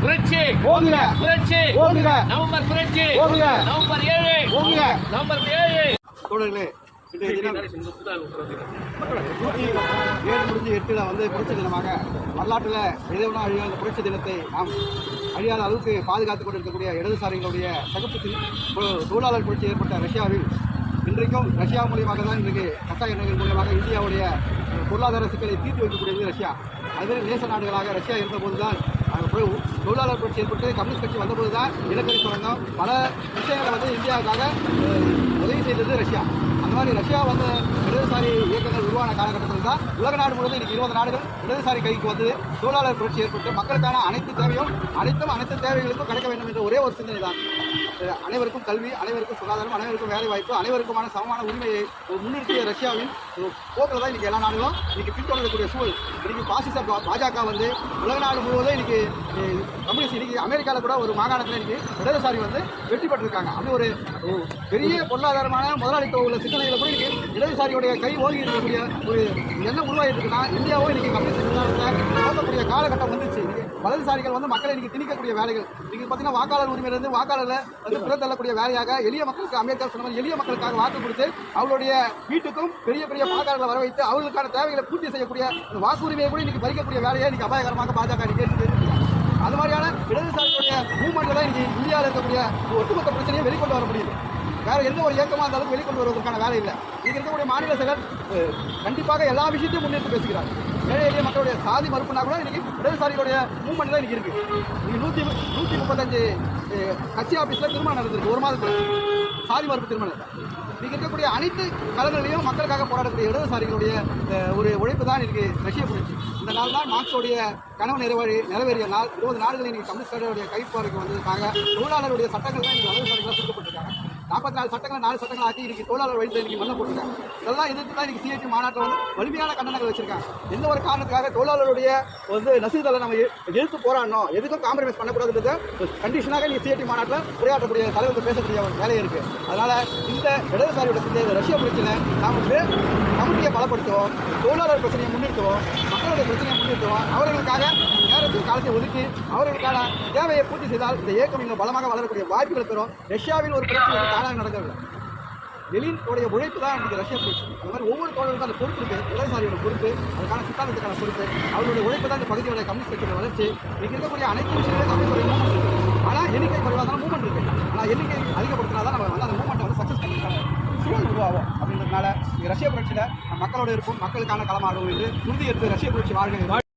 புரட்சி ஓங்குக புரட்சி ஓங்குக நவம்பர் புரட்சி ஓங்குக நவம்பர் ஏழு. ஓங்குக நவம்பர் ஏழு. தோழர்களே ஏழு முடிஞ்சு எட்டில் வந்து புரட்சி தினமாக வரலாற்றில் எதவனா அழியாத புரட்சி தினத்தை நாம் அழியாத அளவுக்கு பாதுகாத்துக் கொண்டிருக்கக்கூடிய இடதுசாரிகளுடைய சகப்பு தொழிலாளர் புரட்சி ஏற்பட்ட ரஷ்யாவில் இன்றைக்கும் ரஷ்யா மூலியமாக தான் இன்றைக்கு கச்சா எண்ணெய்கள் மூலியமாக இந்தியாவுடைய பொருளாதார சிக்கலை தீர்த்து வைக்கக்கூடியது ரஷ்யா. அதுவே நேச நாடுகளாக ரஷ்யா தொழிலாளர் புரட்சி ஏற்பட்டு கம்யூனிஸ்ட் கட்சி வந்தபோது தான் நிலக்கரி சுரங்கம் பல விஷயங்களை வந்து இந்தியாவுக்காக உதவி செய்தது ரஷ்யா. அந்த மாதிரி ரஷ்யா வந்த இடதுசாரி இயக்கங்கள் உருவான காலகட்டத்தில் தான் உலக நாடு முழுவதும் இன்றைக்கி இருபது நாடுகள் இடதுசாரி கைக்கு வந்து தொழிலாளர் புரட்சி ஏற்பட்டு மக்களுக்கான அனைத்து தேவையும் அனைத்தும் அனைத்து தேவைகளுக்கும் கிடைக்க வேண்டும் என்ற ஒரே ஒரு சிந்தனை தான். அனைவருக்கும் கல்வி அனைவருக்கும் சுகாதாரம் அனைவருக்கும் வேலை வாய்ப்பு அனைவருக்குமான சமமான உரிமையை முன்னிறுத்திய ரஷ்யாவின் ஒரு போக்கில் தான் இன்றைக்கி எல்லா நாடுகளும் இன்றைக்கி பின்தொடரக்கூடிய சூழல். இன்றைக்கி பாசிச பாஜக வந்து உலக நாடு முழுவதும் இன்றைக்கி கம்யூனிஸ்ட் இன்றைக்கி அமெரிக்காவில் கூட ஒரு மாகாணத்தில் இன்றைக்கி இடதுசாரி வந்து வெற்றி பெற்றிருக்காங்க. அப்படி ஒரு பெரிய பொருளாதாரமான முதலாளித்துவ உள்ள சிந்தனைகளை கூட இன்றைக்கி இடதுசாரியுடைய கை ஓங்கி இருக்கக்கூடிய ஒரு என்ன உருவாகிட்டு இருக்குன்னா இந்தியாவும் இன்னைக்கு கம்யூனிஸ்ட் சிந்தனை காலகட்டம் வந்துச்சு வலதுசாரிகள் வந்து மக்களை இன்னைக்கு திணிக்கக்கூடிய வேலைகள். இன்னைக்கு பார்த்தீங்கன்னா வாக்காளர் உரிமையிலிருந்து வாக்காளர்ல வந்து புறத்தள்ளக்கூடிய வேலையாக எளிய மக்களுக்கு அம்பேத்கர் சொன்ன எளிய மக்களுக்காக வாக்கு கொடுத்து அவங்களுடைய வீட்டுக்கும் பெரிய பெரிய வாக்காளர்களை வர வைத்து அவர்களுக்கான தேவைகளை பூர்த்தி செய்யக்கூடிய வாக்குரிமையை கூட இன்னைக்கு பறிக்கக்கூடிய வேலையை இன்னைக்கு அபாயகரமாக பாஜக இன்னைக்கு அது மாதிரியான இடதுசாரிகளுடைய மூமெண்ட்டில் தான் இன்னைக்கு இந்தியாவில் இருக்கக்கூடிய ஒட்டுமொத்த பிரச்சனையை வெளிக்கொண்டு வர முடியுது. வேற எந்த ஒரு இயக்கமாக இருந்தாலும் வெளிக்கொண்டு வருவதற்கான வேலை இல்லை. இங்கே இருக்கக்கூடிய மாநில செயலர் கண்டிப்பாக எல்லா விஷயத்தையும் முன்னெடுத்து பேசுகிறார். ஏழை எளிய மக்களுடைய சாதி மறுப்புனா கூட இன்னைக்கு இடதுசாரிகளுடைய மூவ்மெண்ட் தான் இன்னைக்கு இருக்கு. இன்னைக்கு நூற்றி நூற்றி முப்பத்தஞ்சு கட்சி ஆஃபீஸில் திருமணம் நடந்திருக்கு ஒரு மாதத்தில். சாதி மறுப்பு திருமணம். இன்னைக்கு இருக்கக்கூடிய அனைத்து கலங்களிலையும் மக்களுக்காக போராடக்கூடிய இடதுசாரிகளுடைய ஒரு உழைப்பு தான் இன்னைக்கு ரஷ்ய புரட்சி. இந்த நாள் தான் மார்க்ஸோடைய கனவு நிறைவேறி நிறைவேறிய நாள். இருபது இன்றைக்கி இன்னைக்கு கம்யூனிஸ்டருடைய கைப்பாறைக்கு வந்திருக்காங்க தொழிலாளருடைய சட்டங்கள் தான் இன்னைக்கு வலதுசாரிகளாக திருத்தப்பட்டிருக்காங்க நாற்பத்தி நாலு சட்டங்களை நாலு சட்டங்கள் ஆக்கி இன்னைக்கு தொழிலாளர் வழியில் இன்னைக்கு மண்ணை போட்டிருக்காங்க. இதெல்லாம் எதிர்த்து தான் இன்னைக்கு சிஐடி மாநாட்டில் வந்து வலிமையான கண்டனங்கள் வச்சிருக்காங்க. எந்த ஒரு காரணத்துக்காக தொழிலாளருடைய வந்து நசுதலை நம்ம எ- எதிர்த்து போராடணும்? எதுக்கும் காம்ப்ரமைஸ் பண்ணக்கூடாதுன்றது கண்டிஷனாக நீங்கள் சிஐடி மாநாட்டில் உரையாற்றக்கூடிய தலைவர்கள் பேசக்கூடிய ஒரு வேலை இருக்குது அதனால் இந்த இடதுசாரியோட சிந்தை ரஷ்ய பிரச்சனை நாம் வந்து கமிட்டியை பலப்படுத்துவோம் தொழிலாளர் பிரச்சனையை முன்னிறுத்துவோம். மக்களுடைய பிரச்சனையை முன்னிறுத்துவோம் அவர்களுக்காக நேரத்தில் காலத்தை ஒதுக்கி அவர்களுக்கான தேவையை பூர்த்தி செய்தால் இந்த இயக்கம் இன்னும் பலமாக வளரக்கூடிய வாய்ப்புகள் பெறும். ரஷ்யாவில் ஒரு பிரச்சனை காலாக நடக்கவில்லை. லெனினுடைய உழைப்பு தான் எனக்கு ரஷ்யா புரட்சி அந்த மாதிரி ஒவ்வொரு தோழருக்கும் அந்த பொறுப்பு இருக்கு. இடதுசாரியோட பொறுப்பு அதுக்கான சித்தாந்தத்துக்கான பொறுப்பு அவருடைய உழைப்பு தான் இந்த பகுதியோட கம்யூனிஸ்ட் கட்சியோட வளர்ச்சி. இருக்கக்கூடிய அனைத்து விஷயங்களும் கம்யூனிஸ்ட் ஆனால் எண்ணிக்கை குறைவாக தான் மூவ்மெண்ட் இருக்கு ஆனால் எண்ணிக்கை அதிகப்படுத்தினா தான் நம்ம வந்து அந்த மூவ்மெண்ட்டை வந்து சக்ஸஸ் பண்ணிருக்காங்க சூழல் உருவாகும் அப்படின்றதுனால இங்க ரஷ்ய புரட்சியில் மக்களோட இருக்கும் மக்களுக்கான களமாகும் என்று உறுதி எடுத்து ரஷ்ய புரட்சி வாழ்க